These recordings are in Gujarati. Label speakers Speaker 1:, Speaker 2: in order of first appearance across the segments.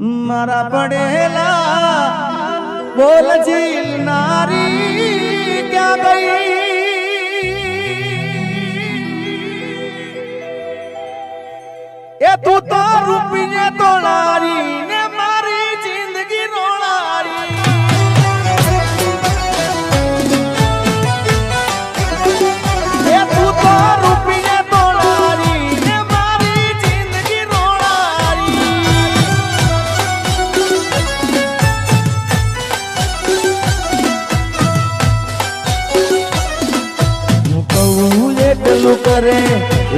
Speaker 1: મારા પડેલા બોલ નારી ક્યાં ગઈ? એ તું તો રૂપીને તોડારી ને એટલું કરે,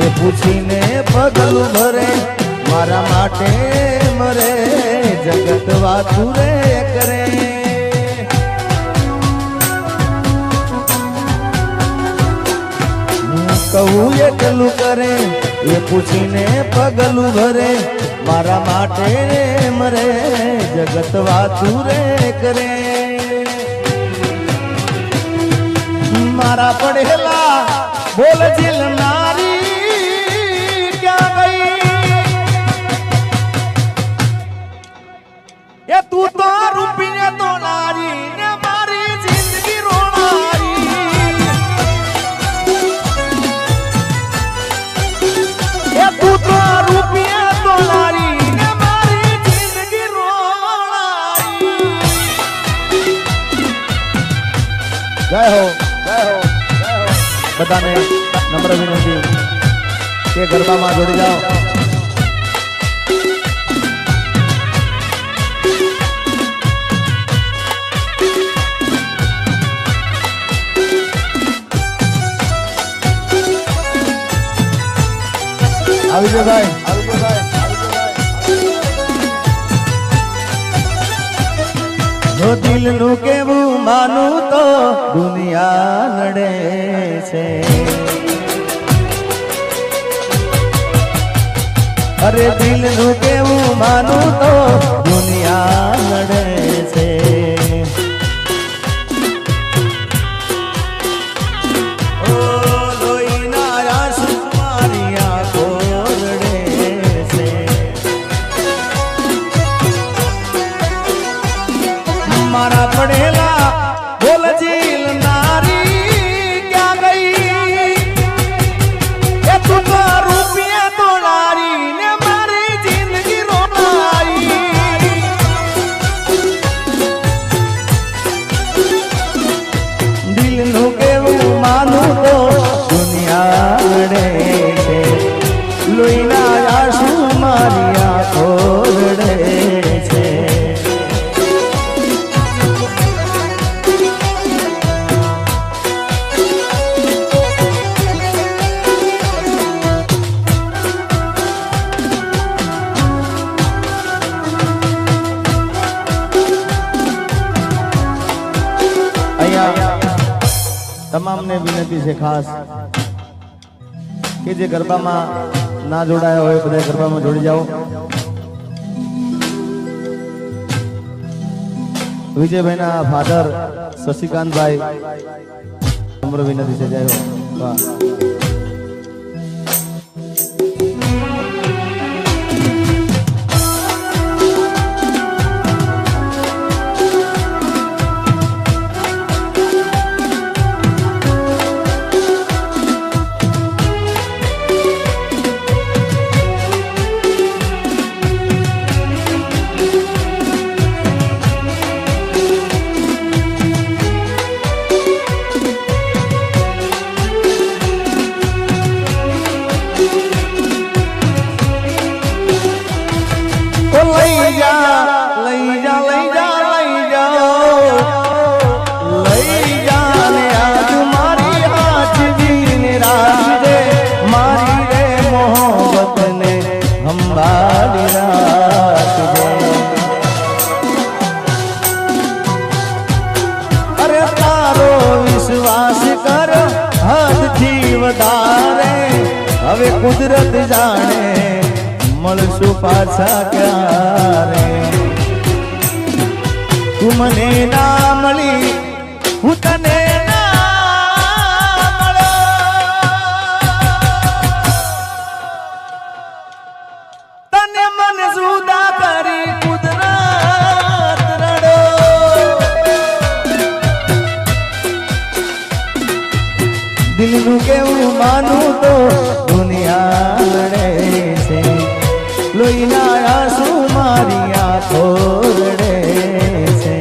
Speaker 1: એ પૂછીને પગલું ભરે. મારા માટે મરે, જગત વાતું રે કરે. કહું એટલું કરે, એ પૂછીને પગલું ભરે. મારા માટે મરે, જગત વાતું રે કરે. મારા પડેલા બોલ નારી ક્યાં ગઈ એ તું તો રૂપીને તો નારી ને મારી જિંદગી બધાને નમ્ર વિનંતી કે ગરબામાં જોડી જાઓ. આવી ભાઈ. જો દિલનું કેવું માનું તો દુનિયા લડે છે. અરે દિલનું કેવું માનું તો મારા પડેલા બોલજીલ ખાસ કે જે ગરબામાં ના જોડાયા હોય બધા ગરબામાં જોડી જાઓ. વિજયભાઈના ફાધર શશિકાંતભાઈ. નમ્ર વિનંતી છે, જય વાહ. ઓ લઈ જા લઈ જા લઈ જા, લઈ જાઓ મારી મારી રે મોહબ્બત ને રાખજે અરે તારો વિશ્વાસ કર હદથી વધારે. હવે કુદરત જાણે, મળશું પાછા ક્યારે દિલનું કેવું માનું તો દુનિયા રડે છે. લોહીના આંસુ મારી આંખો રડે છે.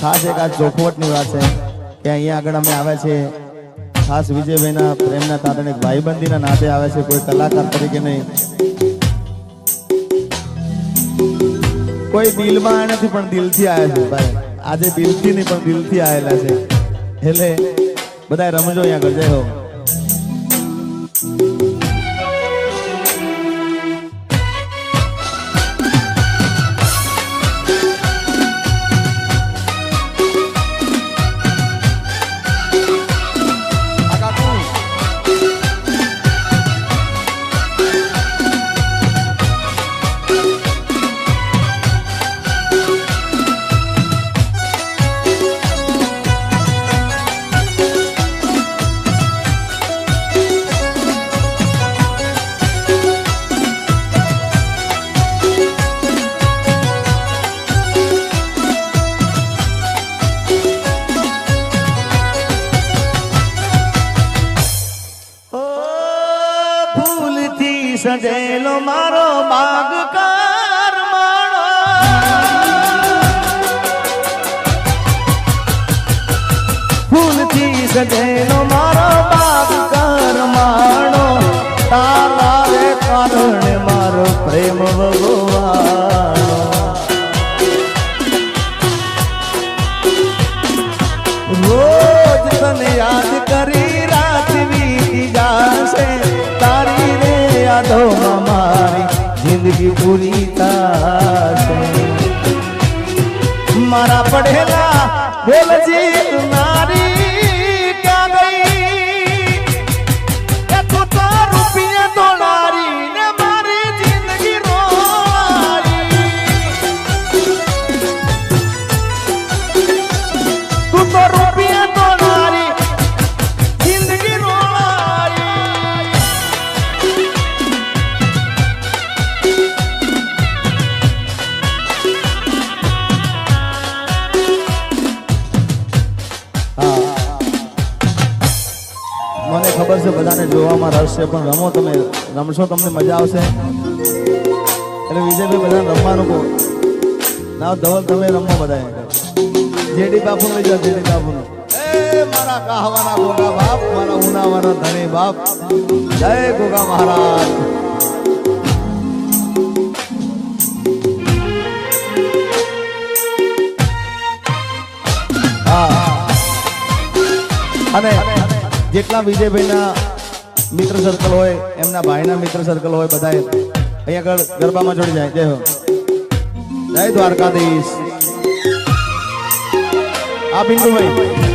Speaker 1: ખાસ એક આ ચોખવટની વાત છે કે અહીંયા આગળ અમે આવે છે ખાસ વિજયભાઈના પ્રેમના કારણે ભાઈબંધીના નાતે આવે છે, કોઈ કલાકાર તરીકે નહીં. કોઈ દિલમાં આવ્યા નથી, પણ દિલથી આવ્યા છે, ભાઈ. આજે દિલથી નહીં, પણ દિલથી આવેલા છે. એટલે બધા રમજો અહીંયા આગળ, જય যেন પણ રમો તમે, રમશો તમને મજા આવશે. એટલે વિજયભાઈ બધાને રમવાનું કહો. ના, ધવલ, તમે રમો બધા જેડી બાપુ લઈ જાઓ, જેડી બાપુ એ મારા કાહવાના ગોગા બાપ, મારા ઉનાવાના ધણી બાપ. જય ગોગા મહારાજ. અને જેટલા વિજયભાઈના મિત્ર સર્કલ હોય, એમના ભાઈના મિત્ર સર્કલ હોય બધા અહીંયા આગળ ગરબામાં જોડી જાય. જય હો. જય દ્વારકાધીશ. આ બિંદુભાઈ.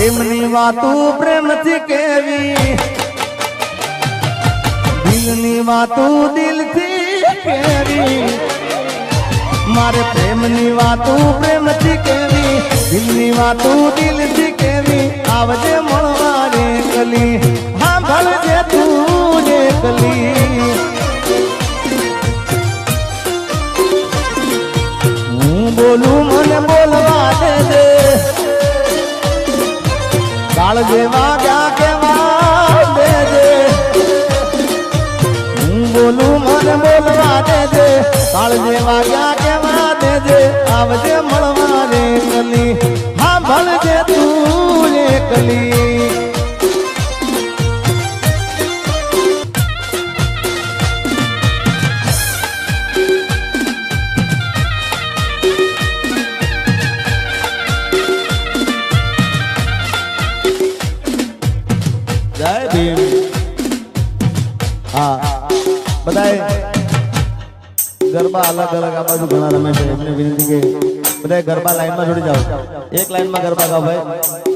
Speaker 1: પ્રેમની વાતો પ્રેમથી કેવી? દિલની વાતો દિલથી કેવી? મારે પ્રેમની વાતો પ્રેમથી કેવી? દિલની વાતો દિલથી કેવી? આવજે મળવા કલી. હા ભલજે તું રે કલી. હું બોલું, મને બોલવા દે દે કાળ જેવા ક્યાં કેવા દે દે હું બોલું, મને બોલવા દે દે કાળ જેવા ક્યાં કેવા દે દે આવજે મળવા રે કલી. હા, ભલજે તું રે અલગ અલગ આ ગરબા લાઈનમાં જોડી જાઓ. એક લાઈનમાં ગરબા ગાઓ ભાઈ.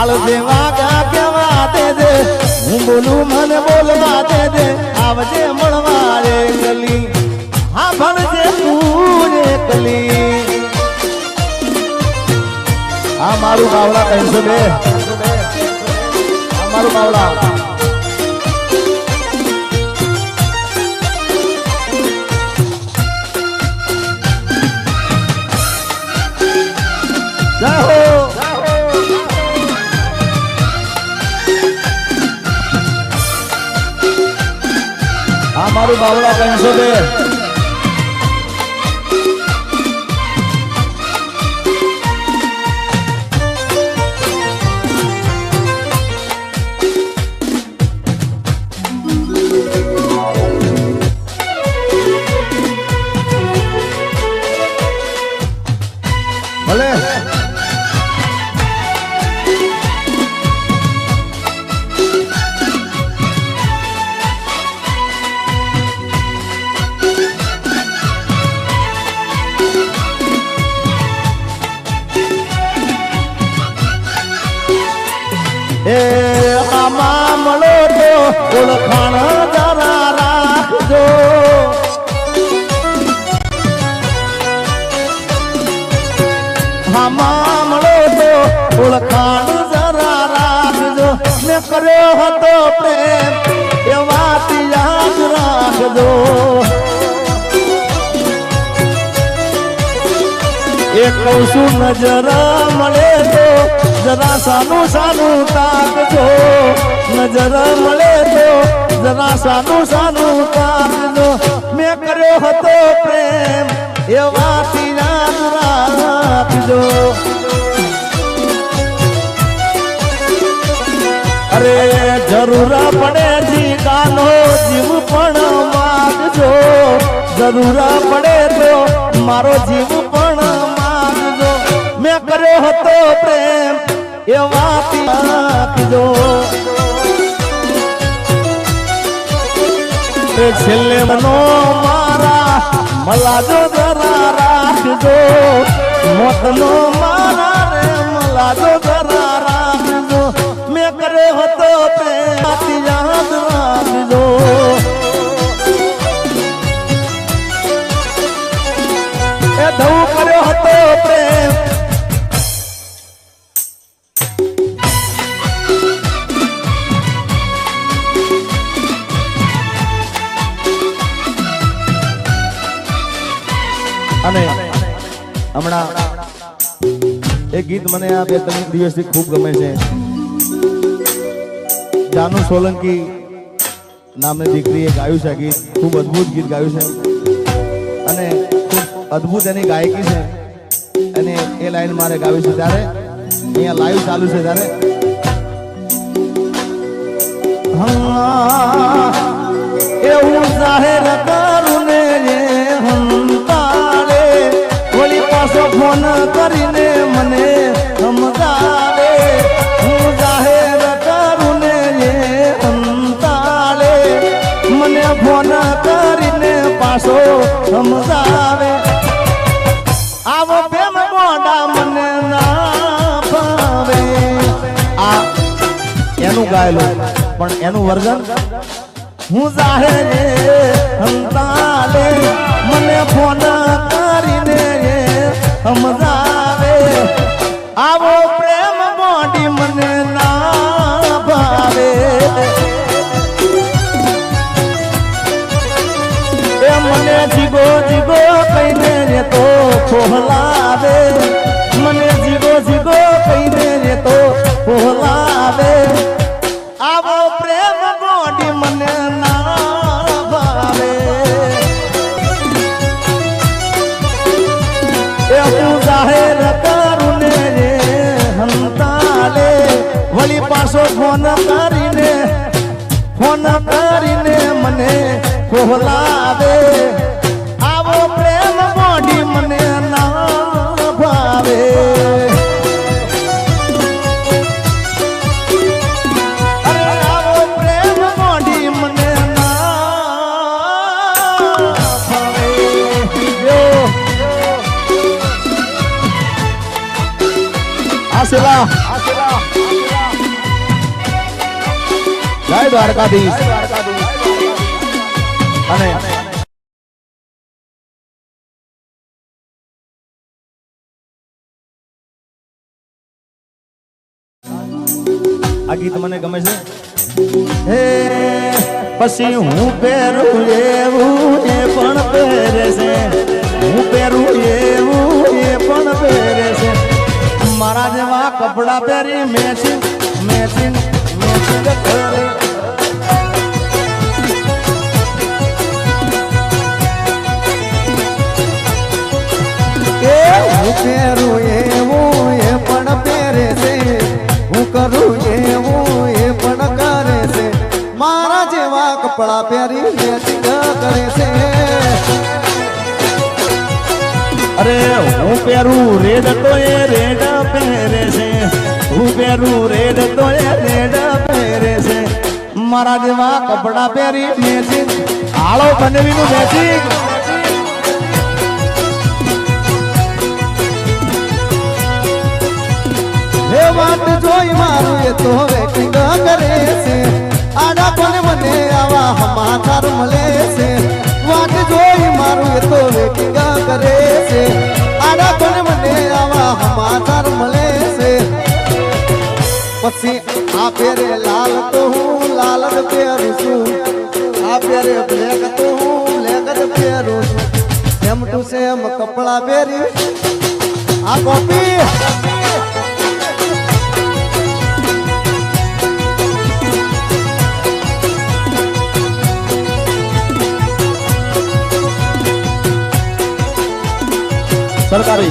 Speaker 1: કાળ જેવા ક્યાં કેવા દે છે હું બોલું મને બોલવા દે છે આવજે મળવા રે ગલી. હા ભણજે પૂરે કલી આ મારું બાવળા કહીશું બે. મારું બાવળા. જય હો બાવળા કહીશો બે. એ કહું છું નજર મળે તો જરા સાનું સાનું તાકજો નજર મળે તો જરા સાનું સાનું તાકજો મેં કર્યો હતો પ્રેમ, એવા યાદ રાખજો. અરે જરૂર પડે જીગાનો જીવ પણ માગજો. જરૂર પડે તો મારો જીવ પણ મેં કર્યો હતો પ્રેમ, એ વાત રાખજો. એ છેલ્લે મનો મારા, મલાજો જરા રાખજો. મોતનો મારા રે, મલાજો જરા ગીત મને આ બે ત્રણ દિવસથી ખૂબ ગમે છે. જાનુ સોલંકી નામની દીકરીએ ગાયું છે ગીત. ખૂબ અદ્ભુત ગીત ગાયું છે. અને ખૂબ અદ્ભુત એની ગાયકી છે. અને એ લાઈન મારે ગાવી છે ત્યારે. અહીંયા લાઈવ ચાલુ છે ત્યારે. એવું જાહેર કરું ને હંતાળે વળી પાછો ફોન કરીને મને સમજાવે આવો. પ્રેમ મોડા મને ના ભાવે. આ એનું ગાયેલું, પણ એનું વર્ઝન હું જાહેરે હંતાલે. મને ફોન કરીને સમજાવે આવો જીગો જીગો કહીને તો ફોહલાવે. જય દ્વારકાધીશ. અને આ ગીત મને ગમે છે? હે, પછી હું પહેરું એવું એ પણ પહેરે છે. હું પહેરું એવું એ પણ પહેરે છે. મારા જેવા કપડા પહેરી મેચિંગ મેચિંગ મેચિંગ કરે.
Speaker 2: પહેરું એવું એ પણ પહેરે છે. હું કરું એવું એ પણ કરે છે. મારા જેવા કપડા પહેરી કરે છે.
Speaker 1: અરે, હું પહેરું રેડ તો એ રેડ પહેરે છે. હું પહેરું રેડ તો એ રેડ પહેરે છે. મારા જેવા કપડા પહેરી મેચિંગ આળો બનવીનું મેચિંગ
Speaker 2: હે વાટ જોઈ મારું એ તો વેટિંગ કરે છે. આડા પણ મને આવા હમાચાર મળે છે. વાટ જોઈ મારું એ તો વેટિંગ કરે છે. આડા પણ મને આવા હમાચાર મળે છે. પછી આ પહેરે લાલ તો હું લાલ જ પહેરું છું. આ પહેરે બ્લેક તો હું બ્લેક જ પહેરું છું. સેમ ટુ સેમ કપડા પહેરી. આ કોપી
Speaker 1: સરકારી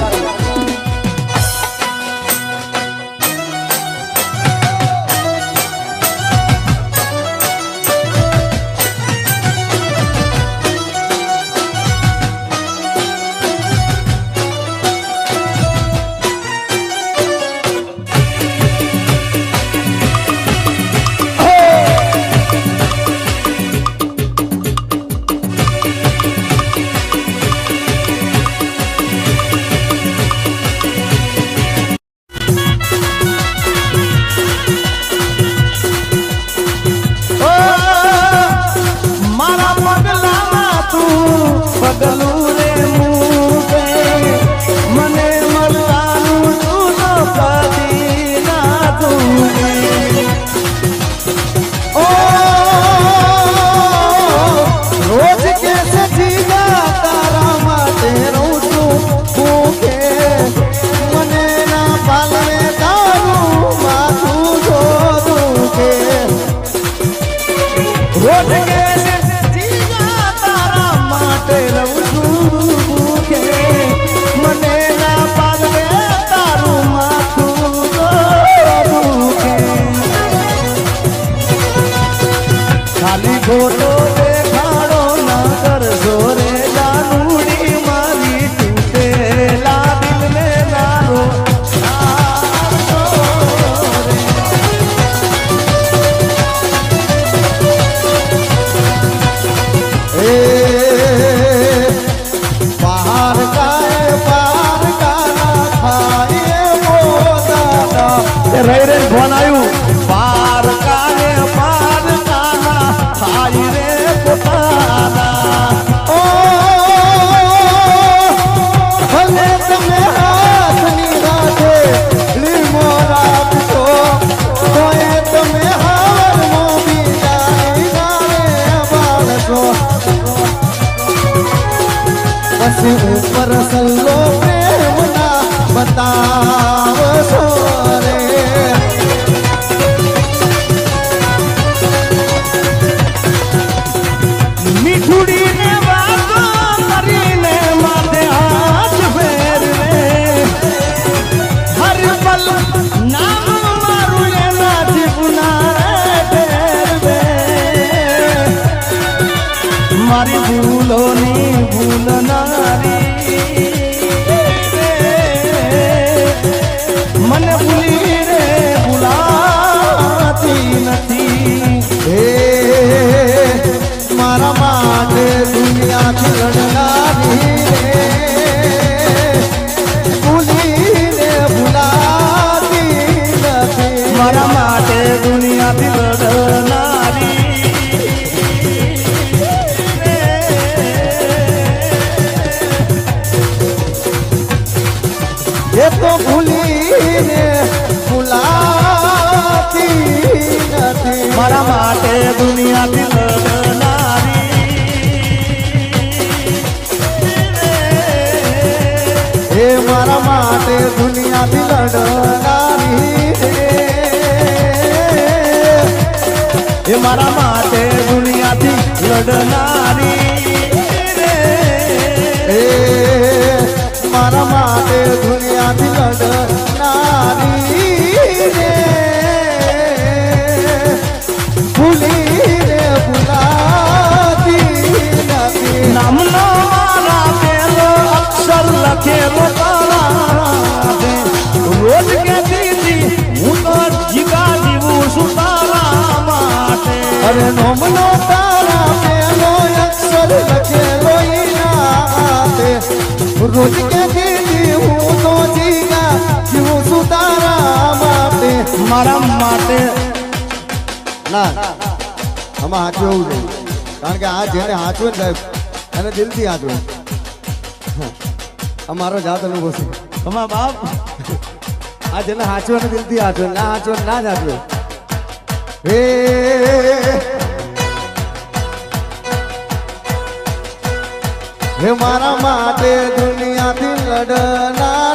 Speaker 2: તો ભૂલીને ભૂલાતી નથી.
Speaker 1: મારા માટે દુનિયાથી લડનારી.
Speaker 2: હે મારા માટે દુનિયાથી લડનારી.
Speaker 1: એ મારા માટે દુનિયાથી લડનારી.
Speaker 2: હે મારા માટે દુનિયાથી લડનારી રે ભૂલીને ભૂલાતી નથી
Speaker 1: નામનો મારા પેલો અક્ષર લખેલો તારા છે. રોજ કહેતી હતી, હું તો જીગા જીવું છું તારા માટે
Speaker 2: અરે નોમનો તારા પેલો અક્ષર લખેલો જીવું છું તારા માટે
Speaker 1: મારા માટે.
Speaker 2: ના આમાં હાચું એવું નહીં. કારણ કે આ જેને હાચવે ને સાહેબ એને દિલથી હાચવે આ મારો જાત અનુભવ છે.
Speaker 1: તમારા બાપ?
Speaker 2: આ જેને હાચવે ને દિલથી હાચવે ના હાચવે ના જ હાચવે હે હે મારા માટે દુનિયાથી લડનારી